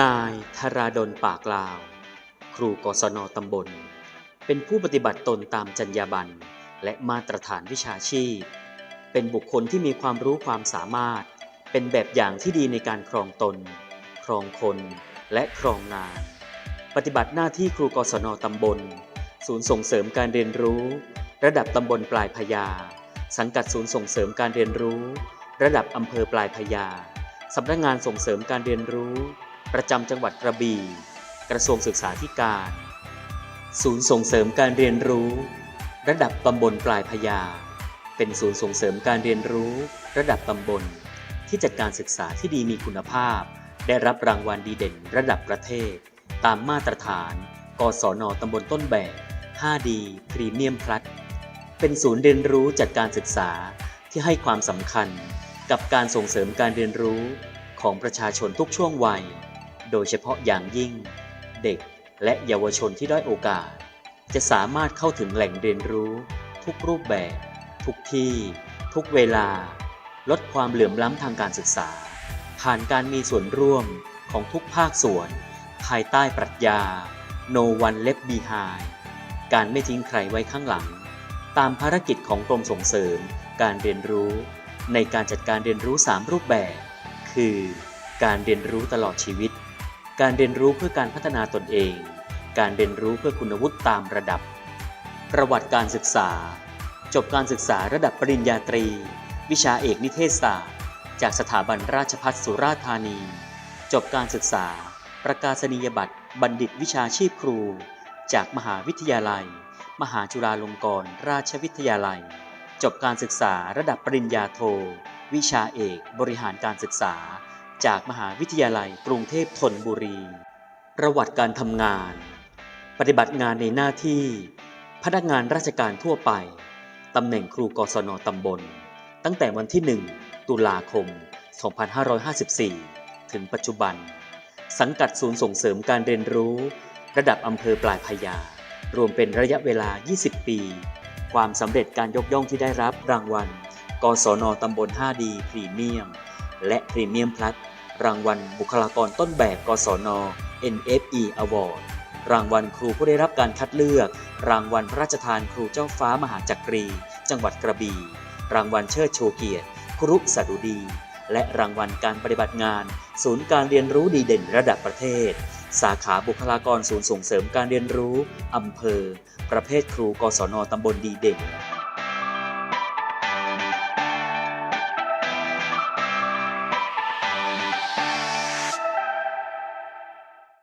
นายธราดลปากลาว ครูกศนตำบล เป็นผู้ปฏิบัติตนตามจรรยาบรรณและมาตรฐานวิชาชีพ เป็นบุคคลที่มีความรู้ความสามารถ เป็นแบบอย่างที่ดีในการครองตน ครองคนและครองงาน ปฏิบัติหน้าที่ครูกศนตำบล ศูนย์ส่งเสริมการเรียนรู้ ระดับตำบลปลายพญาสังกัดศูนย์ส่งเสริมการเรียนรู้ ระดับอำเภอปลายพญาสำนักงานส่งเสริมการเรียนรู้ ประจำจังหวัดกระบี่ กระทรวงศึกษาธิการ ศูนย์ส่งเสริมการเรียนรู้ ระดับตำบลปลายพญาเป็นศูนย์ส่งเสริมการเรียนรู้ ระดับตำบล ที่จัดการศึกษาที่ดีมีคุณภาพ ได้รับรางวัลดีเด่นระดับประเทศ ตามมาตรฐาน กศนตำบลต้นแบบ 5D พรีเมียมพลัสเป็นศูนย์เรียนรู้จัดการศึกษาที่ให้ความสำคัญกับการส่งเสริมการเรียนรู้ของประชาชนทุกช่วงวัย โดยเฉพาะอย่างยิ่ง เด็กและเยาวชนที่ด้อยโอกาส จะสามารถเข้าถึงแหล่งเรียนรู้ ทุกรูปแบบ ทุกที่ ทุกเวลา ลดความเหลื่อมล้ำทางการศึกษา ผ่านการมีส่วนร่วมของทุกภาคส่วน ภายใต้ปรัชญา No one left behind การไม่ทิ้งใครไว้ข้างหลัง ตามภารกิจของกรมส่งเสริม การเรียนรู้ ในการจัดการเรียนรู้ 3 รูปแบบ คือ การเรียนรู้ตลอดชีวิต การเรียนรู้เพื่อการพัฒนาตนเอง การเรียนรู้เพื่อคุณวุฒิตามระดับ ประวัติการศึกษา จบการศึกษาระดับปริญญาตรี วิชาเอกนิเทศศาสตร์ จากสถาบันราชภัฏสุราษฎร์ธานี จบการศึกษา ประกาศนียบัตร บัณฑิตวิชาชีพครู จากมหาวิทยาลัย มหาจุฬาลงกรณราชวิทยาลัย จบการศึกษาระดับปริญญาโท วิชาเอกบริหารการศึกษา จากมหาวิทยาลัยกรุงเทพธนบุรี ประวัติการทำงาน ปฏิบัติงานในหน้าที่ พนักงานราชการทั่วไป ตำแหน่งครูกศนตำบล ตั้งแต่วันที่ 1 ตุลาคม 2554 ถึงปัจจุบัน สังกัดศูนย์ส่งเสริมการเรียนรู้ ระดับอำเภอปลายพญารวมเป็นระยะเวลา 20 ปี ความสำเร็จการยกย่องที่ได้รับรางวัล กศนตำบล 5D พรีเมียมและพรีเมียมพลัส รางวัลบุคลากรต้นแบบ กศน NFE Award รางวัลครูผู้ได้รับการคัดเลือก รางวัลพระราชทานครูเจ้าฟ้ามหาจักรี จังหวัดกระบี่ รางวัลเชิดชูเกียรติ ครุสดุดี และรางวัลการปฏิบัติงาน ศูนย์การเรียนรู้ดีเด่นระดับประเทศ สาขาบุคลากรศูนย์ส่งเสริมการเรียนรู้ อำเภอ ประเภทครูกศนตำบลดีเด่น